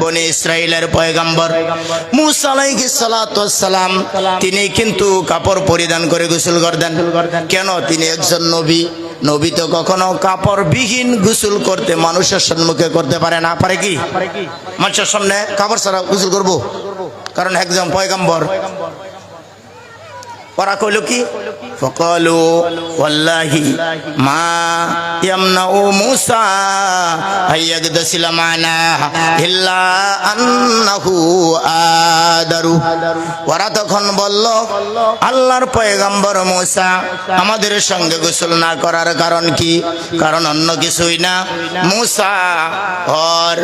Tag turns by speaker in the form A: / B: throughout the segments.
A: বনি ইসরায়েলের পয়গাম্বর। মুসালাইকে সালাম তিনি কিন্তু কাপড় পরিধান করে গোসল করতেন। কেন? তিনি একজন নবী। নবী তো কখনো কাপড় বিহীন গোসল করতে মানুষের সম্মুখে করতে পারে না। পারে কি? মানুষের সামনে কাপড় ছাড়া গোসল করব? কারণ একজন পয়গাম্বর ওরা কইল কি? ফকলু ওয়াল্লাহি মা ইয়ামনাউ মুসা আইয়াগদাসিল মানা ইল্লা আন্নাহু আদারু। ওরা তখন বলল, আল্লাহর পয়গম্বর মুসা আমাদের সঙ্গে গোসল না করার কারণ কি? কারণ অন্য কিছুই না। মুসা ওর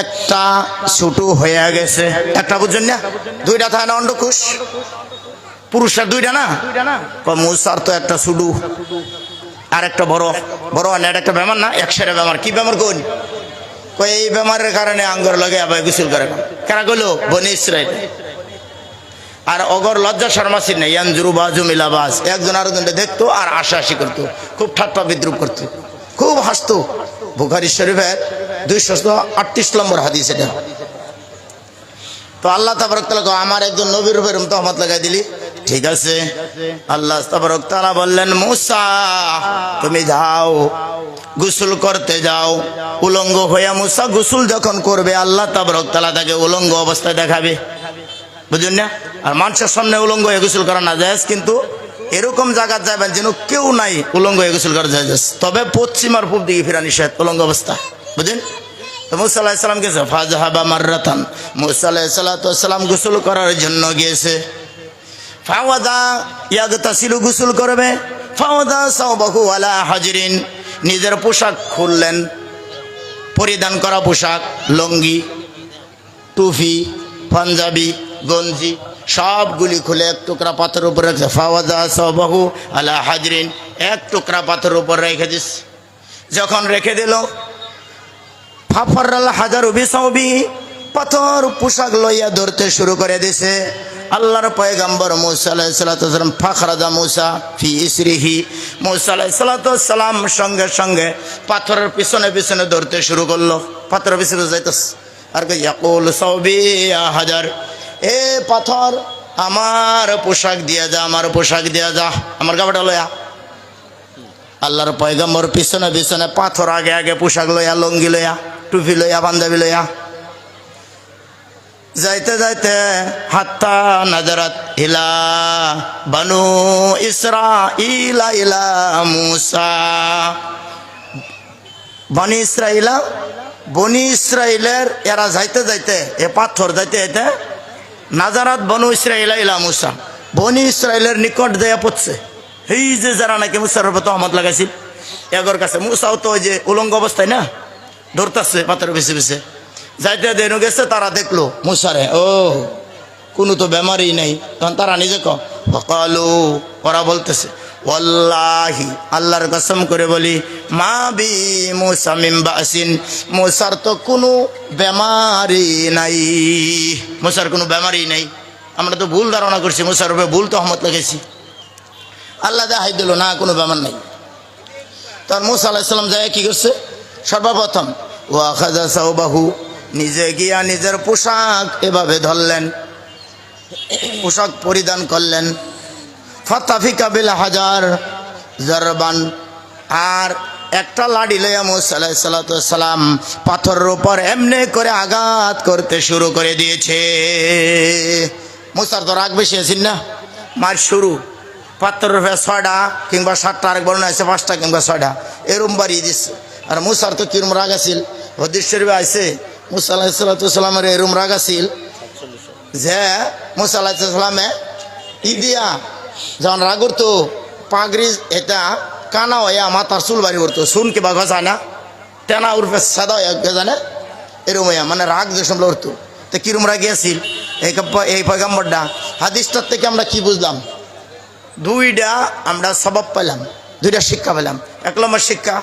A: একটা ছোটো হয়ে গেছে। একটা বুঝছেন না? দুইটা থাকে না অন্ডকুশ পুরুষের দুইটা না? মুসার তো একটা সুডু আর একটা বড়। বড় এটা একটা বেমার না? একসাথে বেমার। কি বেমার কোন? এই বেমারের কারণে আঙ্গর লাগে আবার গোসল করে না। কারা কইলো? বনি ইসরায়েল আর অগর লজ্জা শর্মাসির নেই। ইয়ানজুরু বাজু মিলাবাজ একজন আরেকজনকে দেখতো আর আশাআশি করতো। খুব ঠাট্টা বিদ্রুপ করতো। খুব হাসতো। বুখারি শরীফের নম্বর হাদিস এটা। তো আল্লাহ তাবারক তালা কয়, আমার একজন নবীর লাগাই দিলি? ঠিক আছে। আল্লাহ তাবরকতালা বললেন মুসা তুমি যাও গোসল করতে যাও। উলঙ্গ হইয়া মুসা গোসল যখন করবে আল্লাহ তাবারক তালা তাকে উলঙ্গ অবস্থায় দেখাবে। বুঝলেন না? আর মানুষের সামনে উলঙ্গ হয়ে গোসল করা না যায় কিন্তু এরকম জায়গা যাবেন যেন কেউ নাই উলঙ্গ হয়ে গোসল করা যায় তবে পশ্চিম আর পূব দিকে ফেরা নিষেধ উলঙ্গ অবস্থা। বুঝলেন? মুসা আলাহিসাল্লাম গেছে ফাজহাবা মার্রাতান। মুসা আলাহিসাল্লাম গোসল করার জন্য গিয়েছে। ফাওয়াদা ইয়াগতাসিলু গোসল করবে, ফাওয়াদা সাওবাহু আলা হাজরিন। নিজের পোশাক খুললেন, পরিধান করা পোশাক, লঙ্গি, টুপি, পাঞ্জাবি, গঞ্জি, সবগুলি খুলে এক টুকরা পাথর উপর রেখেছে। ফাওয়াজা সবাহু আলা হাজরিন, এক টুকরা পাথর উপর রেখে দিস। যখন রেখে দিল ফাফারাল হাজার বিসবি পাথর, পোশাক লইয়া ধরতে শুরু করে দিছে। আল্লাহর পয়গাম্বর মুসা আলাইসালাম ফাখরাজা মুসা ফি ইসরিহি। মুসা আলাইসালাম সঙ্গে সঙ্গে পাথরের পিছনে পিছনে ধরতে শুরু করল। পাথরের পিছনে যাইতেস আর ইয়াকুল সবি হাজার, এ পাথর আমার পোশাক দিয়া যা, আমার পোশাক দিয়া যা, আমার কাপড়টা লয়া। আল্লাহর পয়গম্বর পিছনে পিছনে পাথর আগে আগে পোশাক লইয়া লঙ্গি লইয়া টুপি লইয়া পাঞ্জাবি লইয়া যাইতে যাইতে হাত্তা নাজারাত ইলা বানু ইসরা ইলা ইলা মুসা। বনি ইসরাইলা বনি ইসরাইলের এরা যাইতে যাইতে, এ পাথর যাইতে যাইতে নাজারাত বনু ইসরাইলা ইলা মুসা। বনি ইসরাইলের নিকট দেয়া পড়ছে। এই যে যারা নাকি মুসার উপর তহমত লাগাইছিল, এগর কাছে মুসাও তো ওই যে উলঙ্গ অবস্থায় না? ধরতেছে পাথর বেছে বেছে যাইতে দেনু গেছে, তারা দেখল, মুসারে, ও, কোনো তো বেমারই নেই। তখন তারা নিজে কালু ওরা বলতেছে, ওয়াল্লাহি, আল্লাহর কসম করে বলি, মা বি মুসা মিম্বাসিন মুসার তো কোনো বেমারি নাই। মুসার কোনো বেমারি নাই। আমরা তো ভুল ধারণা করছি, মুসার উপরে ভুল তো হমত লেগেছি। আল্লাহ দেখাই দিল, না, কোনো বেমার নাই। তখন মুসা আলাহিসাল্লাম যায় কি করছে? সর্বপ্রথম ও আখাজা সাহবাহু নিজে গিয়া নিজের পোশাক এভাবে ধরলেন। পোশাক পরিধান করলেন। ফতাফিকা বিল হাজার জরবান। আর একটা লাডি লইয়া মুসাল্লাম পাথরের উপর এমনি করে আঘাত করতে শুরু করে দিয়েছে। মুসার তো রাগ বেশি আছেন না? মার শুরু। পাথরের উপরে ছয়টা কিংবা সাতটা, আরেক বর্ণ আছে পাঁচটা কিংবা ছয়টা। এরম বাড়িয়ে দিচ্ছে আর মুসার তো কিরম রাগ আছিল? হদিস শরীফে আছে মুসা এরম রাগ আছিল যে মুসা আলাহিসাল্লামে ই দিয়া যখন রাগ করতো, পাগড়ি এটা কানা হইয়া মাথার চুল বাড়ি করতো শুন কিবা গজায় না? টেনা উর্ফে সাদা হইয়া গজানে এরম হইয়া মানে রাগ যে উঠতো তো কিরম রাগি আছিল? এই এই পয়গাম্বরটা। হাদিসটার থেকে আমরা কি বুঝলাম? দুইটা আমরা সবাব পেলাম, দুইটা শিক্ষা পেলাম। এক নম্বর শিক্ষা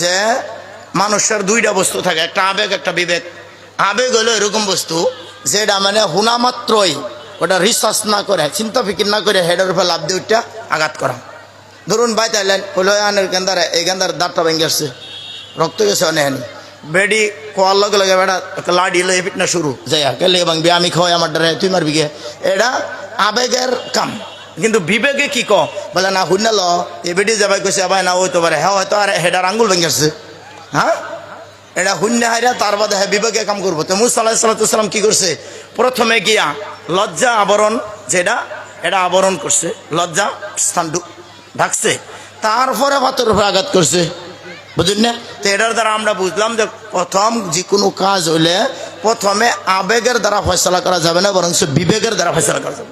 A: যে মানুষের দুইটা বস্তু থাকে, একটা আবেগ, একটা বিবেক। আবেগ হলো এরকম বস্তু যেটা মানে হুনা মাত্রই, ওটা রিসার্চ না করে, চিন্তা ফিকির না করে হেডের উপর লাভ দিয়ে ওইটা আঘাত করা। ধরুন বাইতে আইলেন হলো গেন্দারে এই গেন্দার দাঁতটা ভেঙে আসছে, রক্ত গেছে অনেক বেডি কোয়ার লগে লগে একটা লাডি লয়ে পিটনা শুরু যাই কেলে এবং বি আমি খাওয়াই আমার দ্বারা তুই মারবি গে। এটা আবেগের কাম। কিন্তু বিবেকে কি ক বলে, না হুন্না ল এ যাবাই কইছে আবাই না হইতে পারে হ্যাঁ হয়তো আর হেডার আঙ্গুল ভেঙেছে হ্যাঁ এটা শূন্য হাইরা তার বাদে হ্যাঁ বিবেকে কাম করব তো মুসা আল্লাহ সাল্লাম কি করছে প্রথমে গিয়া লজ্জা আবরণ যেটা এটা আবরণ করছে লজ্জা স্থান ঢাকছে। তারপরে ভাতের উপরে আঘাত করছে বুঝলেন না? তো এটার দ্বারা আমরা বুঝলাম যে প্রথম যে কোনো কাজ হইলে প্রথমে আবেগের দ্বারা ফয়সলা করা যাবে না বরং বিবেকের দ্বারা ফয়সলা করা যাবে।